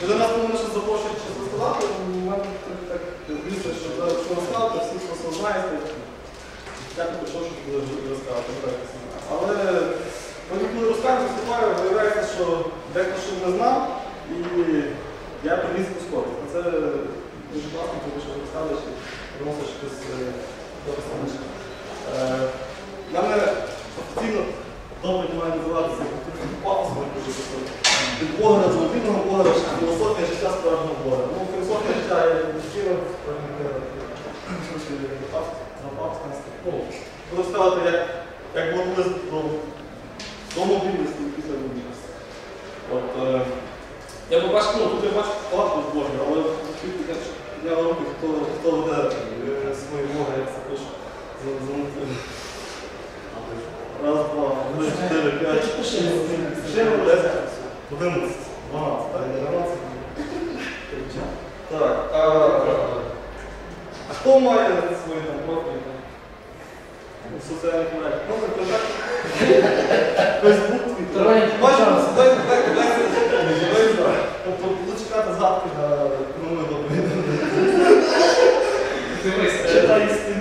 Ви до нас мене ще запрошують щось розказати, у мене так, так дивіться, що що розказати, всі просто знаєте. Я не пішов, що буде розказати. Але коли коли розказую, виступаю, виявляється, що дехто що не знав, і я приніс поскорити. Це дуже класно, тому що розказуєш і приносиш щось е, станеш. Е, мене офіційно добре має називатися пафосом, від Бога до вільного Бога, філософія життя справжнього Бога. Ну, філософія життя я не вчила, ну, буду сказати, як, социалните мрежи. Много е така. Фейсбук, Твитър. Може да се дойде така, така се да Получи ката задка да номер да бъде. Има истина.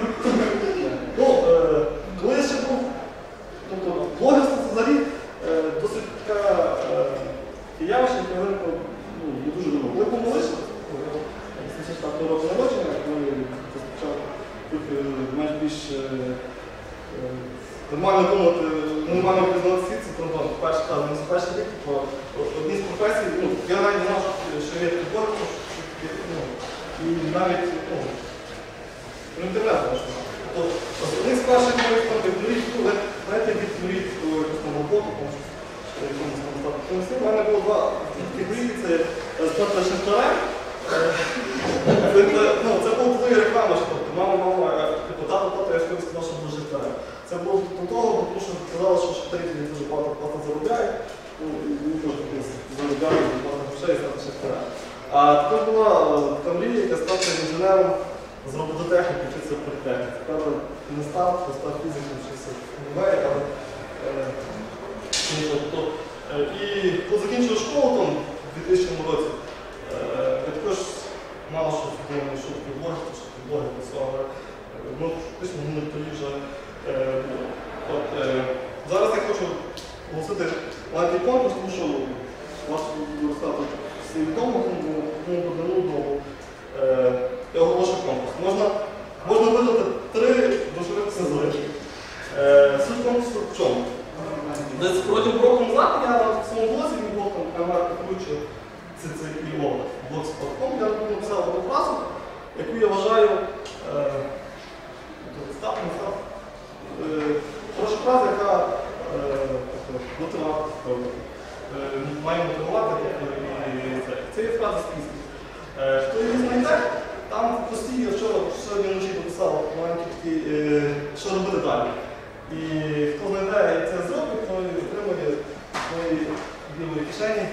Навіть, ну, Ну, інтернет можна. Тобто, перших моїх там відмрій, знаєте, відмрій про якусь там роботу, там, що якомусь там принесли. У мене було два такі це е, стати шахтарем. Е, Це, ну, була тоді реклама, що тобто, мама, мама, е, типу, тато, тато, я скоро сказав, що буду шахтарем. Це було до того, тому що казали, що шахтарі дуже багато заробляють. Ну, і мені теж таке заробляють, багато грошей стати шахтарем. А тут була е, така яка стати інженером з робототехніки вчитися в політехніці. Правда, не став, то став фізиком, вчився в УНВ, але е. Е, і коли закінчив школу там, у 2000 році, я також мало що думав, що таке блогер, що таке блогер писав, ну, фактично не тоді вже було. От, зараз я хочу оголосити маленький конкурс, тому що вас буду розказати всім відомо, тому тому. Е, я оголошую конкурс. Можна, можна видати три дошових сензори. Е, суть конкурсу в чому? Десь протягом року назад я в своєму блозі, мій блог там камера керуючи CCIO blogspot.com, я тут написав одну фразу, яку я вважаю став, не став. Хороша фраза, яка е, мотиватор, е, має мотивувати і це. Це є фраза. Е, Хто її знайде, там постійно вчора сьогодні вночі написав маленькі е, що робити далі. І хто знайде і це зробить, то отримує в моїй білої кишені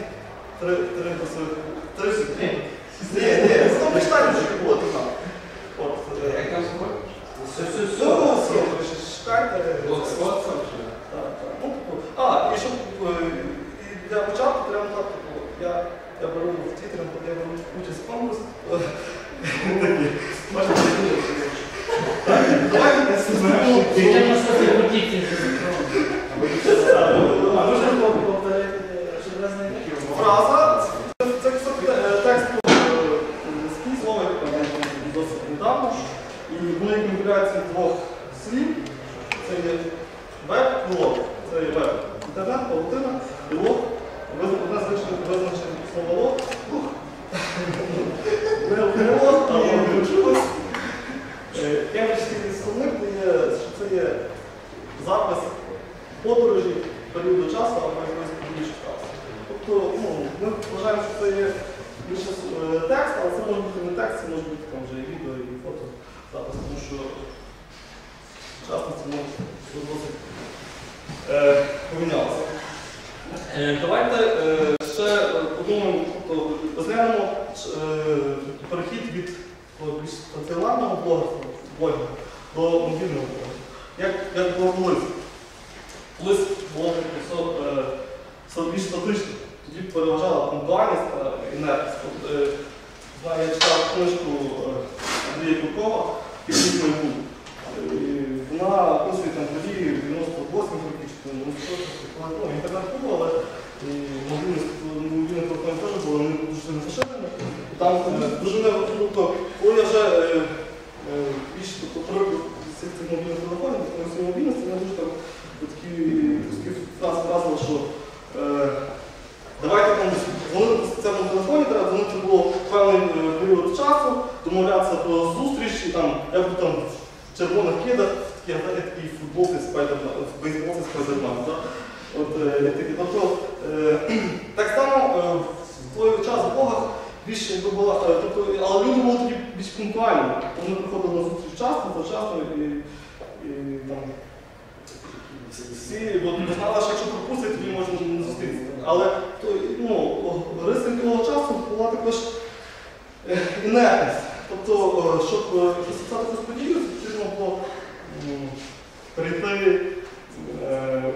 три, три, три, три секунди. Ні, ні, це там почитайте, що було там. От, е, Як там звуть? Ну, все, шукайте. Блокспот? Так, так. Ну, типу, А, і щоб е, і для початку треба так, типу, я, я беру в Твіттері, я беру участь в конкурс. Такі. Можна такі. Так, Давайте не знімемо. Ти на що ти хотів, ти А можна повторити, щоб ви знайти? Фраза. Це, це кстати, е, текст е, англійський, слово, яке там досить недавно. І вони комбінації двох слів. Це є веб і лог. Це є веб. Інтернет, паутина і Тому розглянемо е, перехід від стаціонарного блогу до мобільного блогу. Як, як було колись? Колись було е, більш статично, тоді переважала пунктуальність та інертність. Е, я читав книжку Андрія Куркова і був. Вона описує там 98 років, 94 років, ну, інтернет був, але і мобільність, мобільний телефон теж було не поширено. Там е, дуже не Оля вже е, е, більше тобто, привик до цих цих мобільних телефонів, до користування мобільності, я дуже там такі такі фрази вразили, що е, давайте там дзвонити по спеціальному телефоні, треба дзвонити було певний е, період часу, домовлятися про зустріч, і там, я буду там в червоних кидах, в такій, знаєте, такій футболці спайдерман, в бейсболці спайдерман. Да? От, е, такі, тобто, е, так само е, в той час в Богах більше якби була, е, тобто, але люди були тоді більш пунктуальні. Вони приходили на зустріч вчасно, завчасно і, і там, всі, бо не знали, що якщо пропустять, тоді можна не зустрітися. Але ну, рисом того часу була також е, інертність. Тобто, е, щоб е, розписати цю подію, потрібно було е,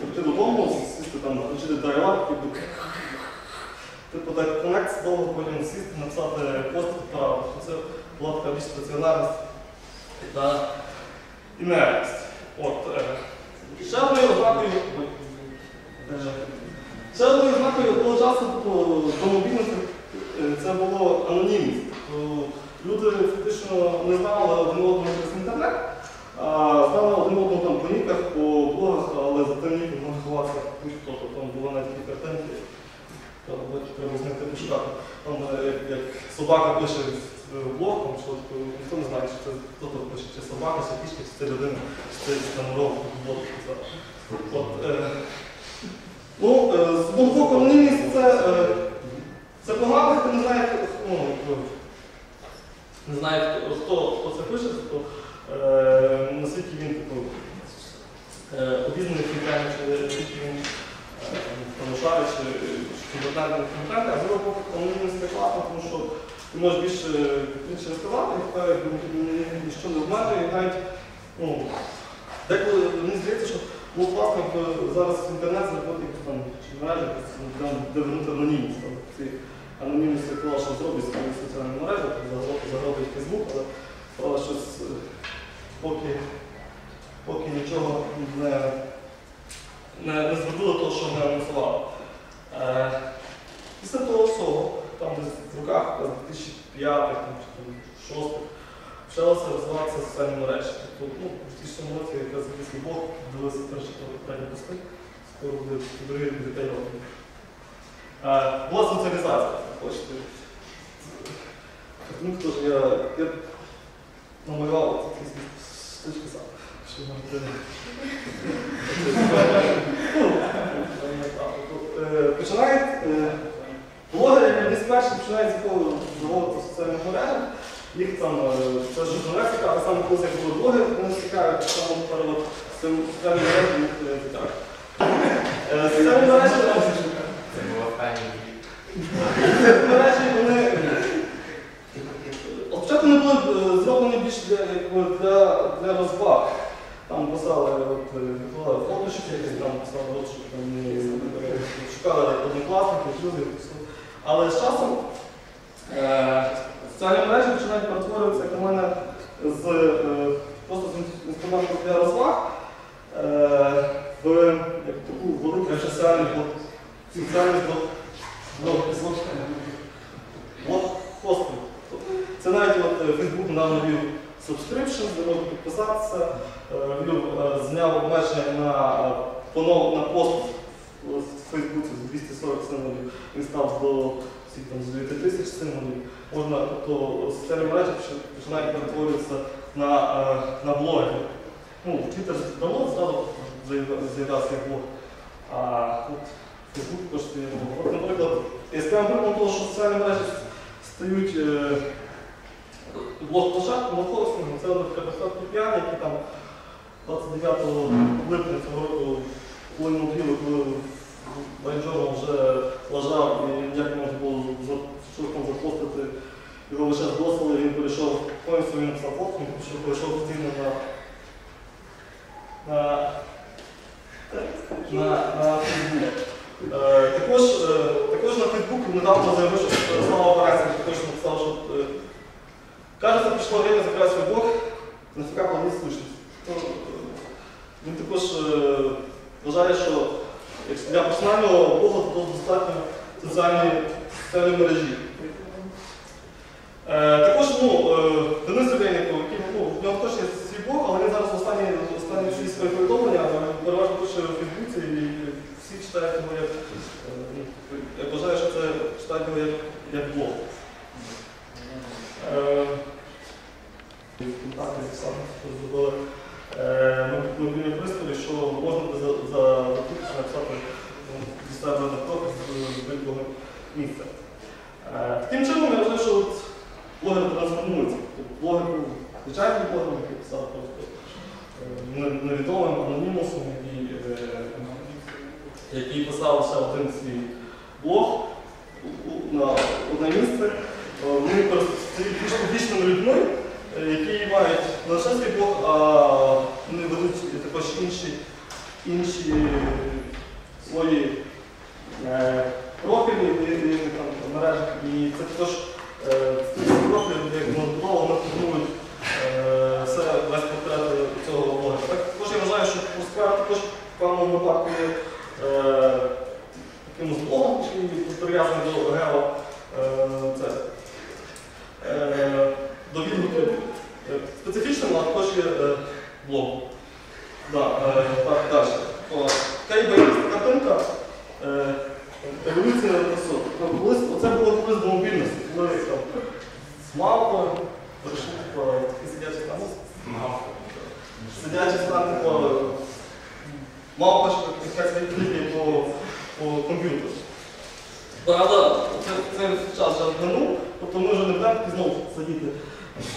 прийти додому, сісти там, включити дайвак, типу, типу так коннект, довго потім сісти, написати пост відправити. Це була така більш стаціонарність та інертність. Ще одною ознакою, ще одною ознакою того часу до мобільності е, це було анонімність. Тобто, люди фактично не знали один одного через інтернет, а знали один одного там по ніках, по блогах, але за тим ніком можна ховатися будь-хто. Тобто, Там були навіть такі картинки, треба знайти пошукати. Там, е, як, собака пише блог, там, що типу, ніхто не знає, чи це хто тут пише, чи собака, чи кішка, чи це людина, чи це там ров блог. От, е, ну, е, з одного боку, це, е, це погано, хто не знає, хто, ну, не знає, хто, хто, хто це пише, то е, наскільки він типу, е, обізнаний кінтані, чи наскільки він е, чи, чи компетентний в а з другого боку, анонімність це класно, тому що ти можеш більше більше розказати, і тебе ніщо не обмежує, і навіть ну, деколи мені здається, що ну, якби зараз в інтернет заходить там, чи мережі, там, де вернути анонімність. Ці анонімність що зробить свої соціальні мережі, загроб- загробить Фейсбук, але але щось е, поки, поки нічого не, не, не зробило того, що ми анонсували. Е, Після того всього, там десь в руках там, 2005 чи 2006 почалося розвиватися соціальні мережі. Тобто, ну, в 2000 році якраз якийсь блог дивився перші попередні пости, скоро буде другий буде 5 років. Е, Була соціалізація, хочете. Ну, хто я, я намалював такі штучки сам. Що можете. Е, Починають е, блогери, десь перші починають заводити в соціальних мережах. Їх там, е, це журналіст цікавить, саме коли як були блогери, вони так само тепер от соціальні мережі їх е. Е, Соціальні мережі Це було пані. мережі вони от спочатку вони були е, зроблені більш для, розваг. Там писали, от, е, викладали фоточки, якісь там писали, от, що там е, шукали однокласників, друзів. Але з часом е, соціальні мережі починають перетворюватися, як на мене, з е, просто з інструментом для розваг е, в як таку велику соціальну блокхостинг. Це навіть от е, Facebook недавно ввів subscription, де можна підписатися, зняв обмеження на, пост в Фейсбуці з 240 символів, він став до всіх там з 9 тисяч символів. Можна, тобто соціальні мережі починають перетворюватися на, е, на блоги. Ну, Twitter давно зразу з'являвся як блог. А от також стає блогом. От, наприклад, яскравим прикладом того, що соціальні мережі стають е, блок-площадкою, блокхостингом, це Кабасат Куп'ян, який там 29 липня цього року коли коли Байджором вже лежав і не можна було там запостити, його лише збросили, він перейшов повністю, він фотку, що перейшов постійно на на, на, на Facebook. Е, також, е, також на Фейсбуку недавно заявив, що слава операція також написав, що е, кажется, пришло время закрыть свой блог, нафига половить сущность. То, е, Він також е, вважаю, що як для персонального блогу то достатньо соціальної соціальної мережі. Е, також ну, е, Денис Олейников, який ну, в нього теж є свій блог, але він зараз останні, останні всі свої повідомлення е, переважно пише у Фейсбуці і всі читають його як, е, ну, я вважаю, що це читають його як, як блог. Е, Контакти саме зробили е, ми мобільні пристрої, що можна за, за закупку написати ну, зі на крок з будь-якого місця. Е, Таким чином, я вважаю, що от блогер трансформується. Тобто блогер був звичайним блогером, який писав просто е, не- невідомим анонімусом, який, е, який писав лише один свій блог у- у- на одне місце. Е, Вони просто стають більш публічними людьми, е, які мають не лише свій блог, а вони ведуть також інші, інші свої е, профілі в різних там мережах. І це також е, ці профілі, як монотонно, вони формують е, все весь портрет цього блогера. Так, також я вважаю, що Форсквер також в певному випадку є е, таким блогом, який прив'язаний до Гео. Е, це, е, до відгуків е, специфічним, але також є е, блог. Да, е, так, далі. О, Така є така картинка. Е, Еволюція красот. Ну, колись, оце було колись до мобільності, коли там з мавпою прийшли типу, такі сидячі там. Сидячі стан, типу, мавпа ж якась відкликає по, по комп'ютеру. Правда, це- цей час вже минув, тобто ми вже не будемо знову сидіти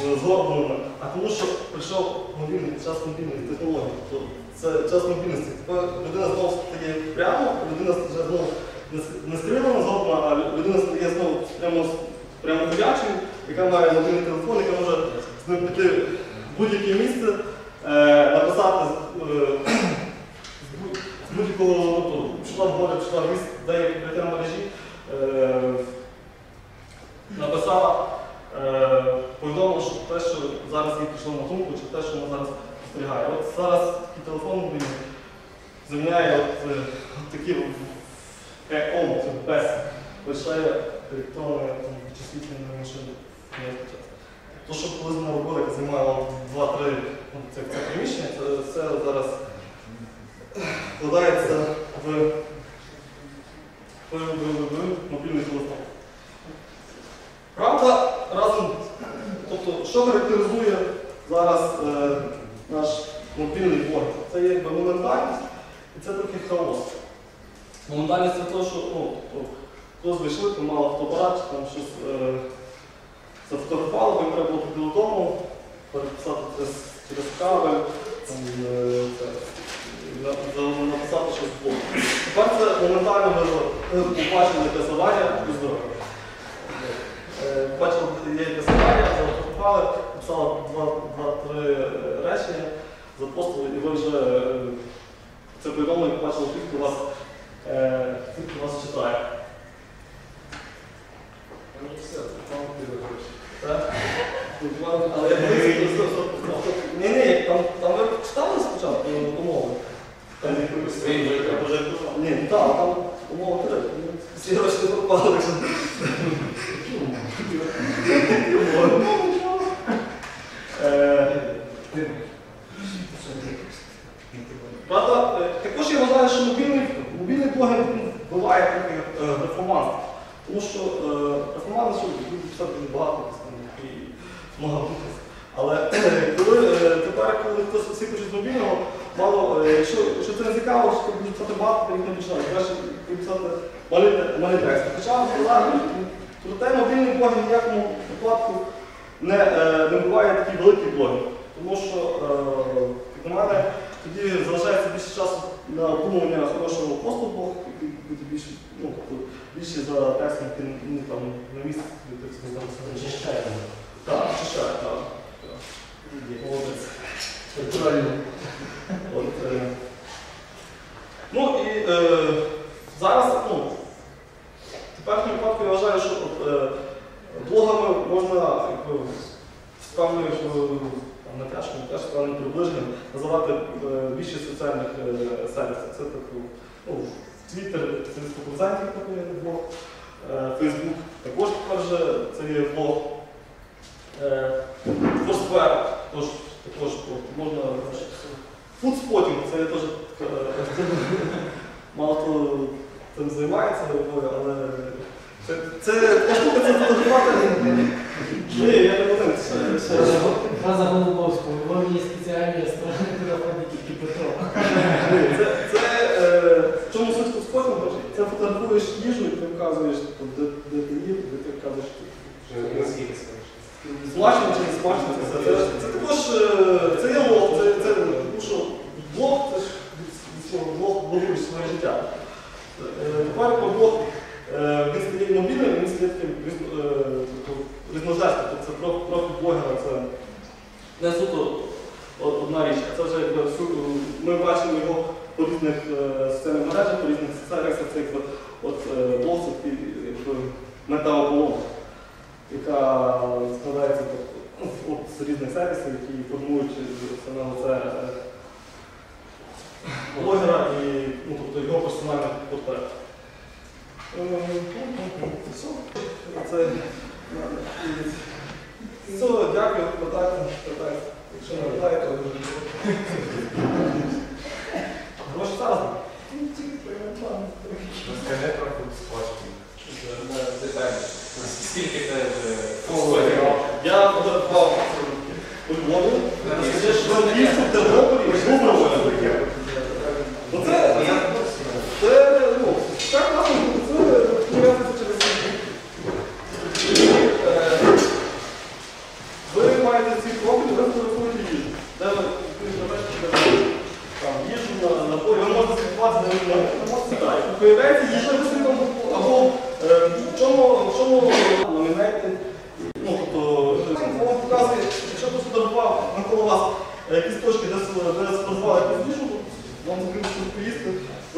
е, згорбленими, а тому що прийшов мобільний час мобільних технологій. Тобто це час мобільності. Тепер людина знову стає прямо, людина вже знову не скривлена згодна, а людина стає знову прямо, прямо ходячим, яка має мобільний телефон, яка може з ним піти в будь-яке місце, е, написати з- е, з будь- з будь-якого пішла в море, пішла в ліс, де є мережі, е, написала, е, повідомила, що те, що їй на думку, чи те, що вона зараз спостерігає. От зараз телефон заміняє от, е, от такі ЕОМ, це без лише електронне там, вичислительне машини. То, що коли вона робота, яка займає вам 2-3 ну, це, це приміщення, це все зараз вкладається в, в, в, в мобільний телефон. Правда, разом, тобто, що характеризує зараз е, наш мобільний блог? Це якби моментальність і це трохи хаос. Моментальність це те, що ну, хтось вийшли, там мало фотоапарат, чи там щось е, зафотографували, бо треба було піти додому, переписати через, через кабель, там, е, це, на- на- написати щось блог. Тепер це моментально ви ви побачили яке завдання, і здоров'я. Е, Бачили, є якесь завдання, зафотографували, написали два-три речення, запостили, і ви вже е, це повідомлення побачили тих, хто вас, е, хто вас читає. Але я дивився, просто- просто- Ні, ні, там, там ви читали спочатку умови? Там вже треба. Ні, ну так, там умови треба. Всі гроші не пропали. так що- Е, Правда, е, також я вважаю, що мобільний, мобільний блогер він буває такий е, графоман. Тому що е, графомани що будуть писати дуже багато десь там і много бути. Але е, коли е, тепер, коли хтось всі хочуть з мобільного, мало, е, якщо, якщо це не цікаво, що будуть писати багато, то їх не починають. Краще писати малий, текст. Хоча проте мобільний блогер в ніякому випадку не, е, не буває такий великий блогер. Тому що, е, як на мене, тоді залишається більше часу на обдумування хорошого посту блог, який буде більше, ну, тобто більше за текстом, який ну, там, на місці. ти Очищає. Так, очищає, так. так. Молодець. Правильно. От, е, ну і е, зараз, ну, в теперішньому випадку я вважаю, що е, блогами можна з певною е, там, натяжкою, теж певним приближенням називати е, більшість соціальних е, сервісів. Це так, ну, Twitter, це високоповзанький такий блог, Facebook також тепер вже це є блог. Тож, також можна. Фудспотінг, це я теж е, мало хто цим займається, але це, це штука, це фотографувати. Ні, я не один. це- це- Фраза Голубовського, в є спеціальні сторони, куди ходить тільки Петро. Е, в чому суть фудспотінгу? Це фотографуєш їжу і ти вказуєш, де, ти їв, де ти вказуєш. Наскільки смачно? Смачно чи не смачно, це, також е, це є лог, це, це тому що блог це ж від слова блог блогуєш своє життя. Е, Тепер блог е, він стає мобільним, він стає таким різно- е, тобто це про- профіль блогера, це не суто одна річ, а це вже якби ми бачимо його по різних е, соціальних мережах, по різних сервісах, це якби от блог це такий яка складається тобто, ну, з різних сервісів, які формують це блогера і ну, тобто, його персональний портрет. Це, все, дякую, питайте, питайте. Якщо не питаєте, то Гроші зараз. Розкажи про фудспотінг. Детальніше. Скільки це вже Я фотографував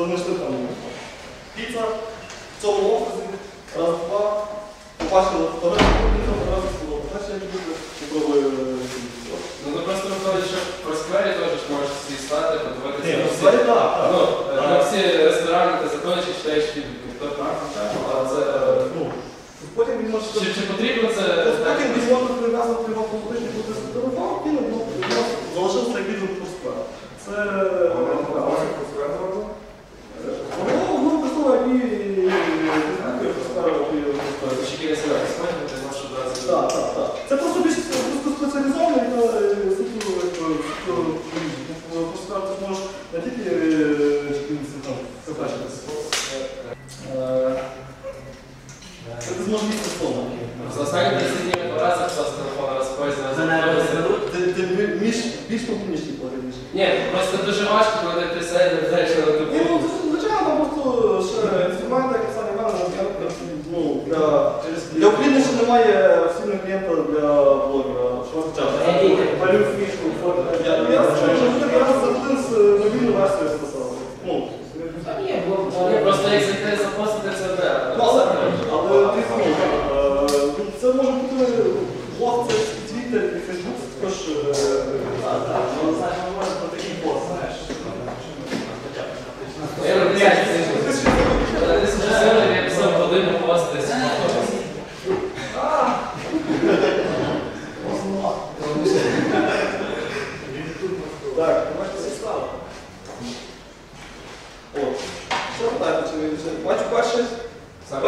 の人かも。ピザ、ゾ、